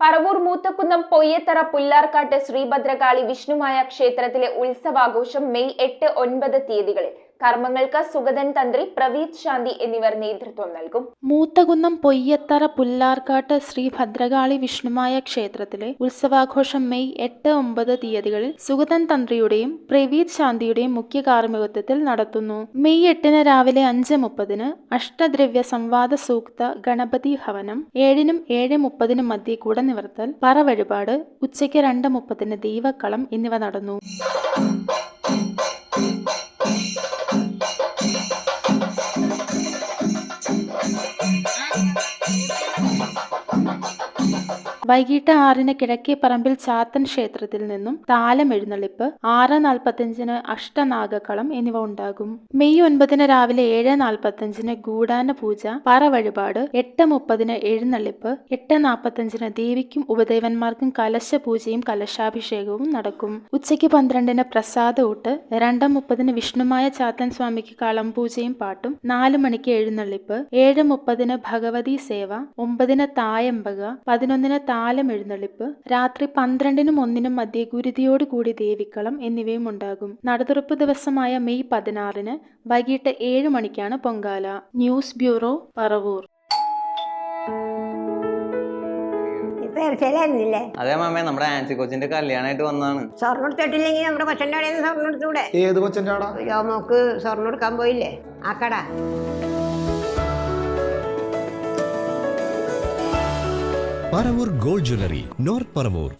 പറവൂർ മൂത്തക്കുന്നം പൊയ്യത്തറ പുല്ലാർക്കാട്ട് ശ്രീഭദ്രകാളി വിഷ്ണുമായ ക്ഷേത്രത്തിലെ ഉത്സവാഘോഷം മെയ് എട്ട് ഒൻപത് തീയതികളിൽ കർമ്മങ്ങൾക്ക് സുഗതൻ തന്ത്രി പ്രവീത് ശാന്തി എന്നിവർ നേതൃത്വം നൽകും. മൂത്തകുന്നം പൊയ്യത്തറ പുല്ലാർക്കാട്ട് ശ്രീ ഭദ്രകാളി വിഷ്ണുമായ ക്ഷേത്രത്തിലെ ഉത്സവാഘോഷം മെയ് എട്ട് ഒമ്പത് തീയതികളിൽ സുഗതൻ തന്ത്രിയുടെയും പ്രവീത് ശാന്തിയുടെയും മുഖ്യ കാർമ്മികത്വത്തിൽ നടത്തുന്നു. മെയ് എട്ടിന് രാവിലെ അഞ്ച് മുപ്പതിന് അഷ്ടദ്രവ്യ സംവാദ സൂക്ത ഗണപതി ഭവനം ഏഴിനും ഏഴ് മുപ്പതിനും മധ്യേ കൂടെ നിവർത്തൽ പറ വഴിപാട് ഉച്ചയ്ക്ക് രണ്ട് മുപ്പതിന് ദൈവക്കളം എന്നിവ നടന്നു. വൈകിട്ട് ആറിന് കിഴക്കേ പറമ്പിൽ ചാത്തൻ ക്ഷേത്രത്തിൽ നിന്നും താലം എഴുന്നള്ളിപ്പ് ആറ് നാൽപ്പത്തഞ്ചിന് അഷ്ടനാഗക്കളം എന്നിവ ഉണ്ടാകും. മെയ് ഒൻപതിന് രാവിലെ ഏഴ് നാൽപ്പത്തഞ്ചിന് ഗൂഢാന പൂജ പറ വഴിപാട് എട്ട് മുപ്പതിന് എഴുന്നള്ളിപ്പ് എട്ട് നാൽപ്പത്തഞ്ചിന് ദേവിക്കും ഉപദേവന്മാർക്കും കലശ പൂജയും കലശാഭിഷേകവും നടക്കും. ഉച്ചയ്ക്ക് പന്ത്രണ്ടിന് പ്രസാദ ഊട്ട് രണ്ട് മുപ്പതിന് വിഷ്ണുമായ ചാത്തൻ സ്വാമിക്ക് കളം പൂജയും പാട്ടും നാല് മണിക്ക് എഴുന്നള്ളിപ്പ് ഏഴ് മുപ്പതിന് ഭഗവതി സേവ ഒമ്പതിന് തായമ്പക പതിനൊന്നിന് താലം എഴുന്നള്ളിപ്പ് രാത്രി പന്ത്രണ്ടിനും ഒന്നിനും മധ്യേ ഗുരുതിയോടുകൂടി ദേവിക്കളം എന്നിവയും ഉണ്ടാകും. നടതുറപ്പ് ദിവസമായ മെയ് പതിനാറിന് വൈകിട്ട് ഏഴ് മണിക്കാണ് പൊങ്കാല. News bureau Paravur. അതെ മാമേ നമ്മുടെ ആൻസി കൊച്ചിന്റെ കല്യാണമായിട്ട് വന്നാണ് സ്വർണം എടുത്തിട്ടില്ലെങ്കിൽ നമ്മുടെ നിന്ന് സ്വർണം എടുത്തൂടെ? ഏത് കൊച്ചന്റെ ആടാ നമുക്ക് സ്വർണം എടുക്കാൻ പോയില്ലേ? ആ കട. Paravur gold jewellery north Paravur.